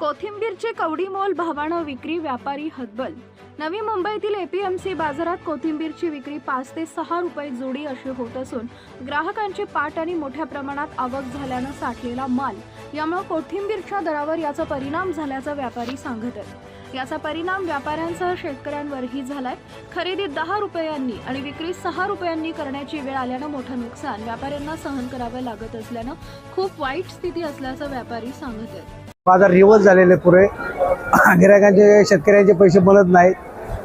कोथिंबीरची कवडी मोल भावानं विक्री व्यापारी हतबल. नवी मुंबईतील एपीएमसी बाजारात कोथिंबीरची विक्री पाच ते सहा रुपये जोडी अशी होत असून ग्राहकांची पाट आणि मोठ्या प्रमाणात आवक झाल्यानं साठलेला माल. यामुळे कोथिंबीरच्या दरावर याचा परिणाम झाल्याचं व्यापारी सांगत आहेत याचा परिणाम व्यापाऱ्यांसह शेतकऱ्यांवरही झालाय. खरेदी दहा रुपयांनी आणि विक्री सहा रुपयांनी करण्याची वेळ आल्यानं मोठं नुकसान व्यापाऱ्यांना सहन करावं लागत असल्यानं खूप वाईट स्थिती असल्याचं व्यापारी सांगत आहेत बाजार रिवर्स झालेले पुरे. गिरायकांचे शेतकऱ्यांचे पैसे बनत नाहीत.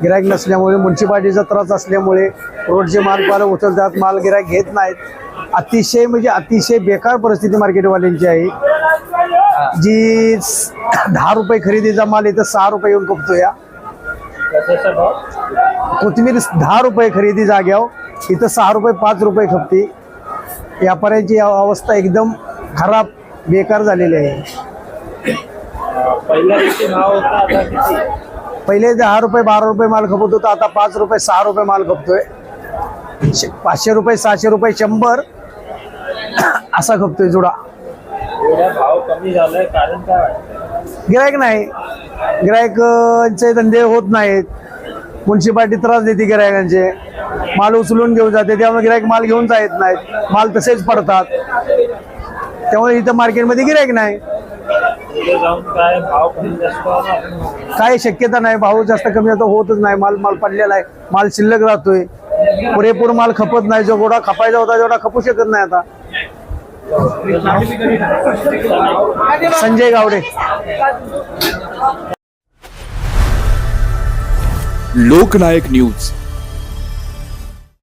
गिरायक नसल्यामुळे म्युन्सिपाल्टीचा त्रास असल्यामुळे रोडचे माल पालं उचलतात माल गिरायक घेत नाहीत. अतिशय म्हणजे अतिशय बेकार परिस्थिती मार्केटवाल्यांची आहे. जी दहा रुपये खरेदीचा माल इथं सहा रुपये येऊन खपतो या. कोथिंबीर दहा रुपये खरेदी जाग्यावर इथं सहा रुपये पाच रुपये खपते. व्यापाऱ्यांची अवस्था एकदम खराब बेकार झालेली आहे. पहिल्या दिवशी भाव होता आता किती पहिले दहा रुपये बारा रुपये माल खपत होता आता पाच रुपये सहा रुपये माल खपतोय. शे- पाचशे रुपये सहाशे रुपये शंभर असा खपतोय जुडा. एवढा भाव कमी झालाय कारण काय वाटतं गिरायक नाही. गिरायकांचे धंदे होत नाहीत. म्युन्सिपाल्टी त्रास देते गिरायकांचे माल उचलून घेऊन जाते त्यामुळे गिरायक माल घेऊन जात नाहीत. माल तसेच पडतात. त्यामुळे इथं मार्केटमध्ये गिरायक नाही. पुढे जाऊन काय भाव कमी जास्त होणार? काय शक्यता नाही भाव जास्त कमी जास्त होतच नाही. माल माल पडलेला आहे. माल शिल्लक राहतोय. पुरेपूर माल खपत नाही. जो गोडा खपायचा होता जेवढा खपू शकत नाही आता. संजय गावडे. लोकनायक न्यूज.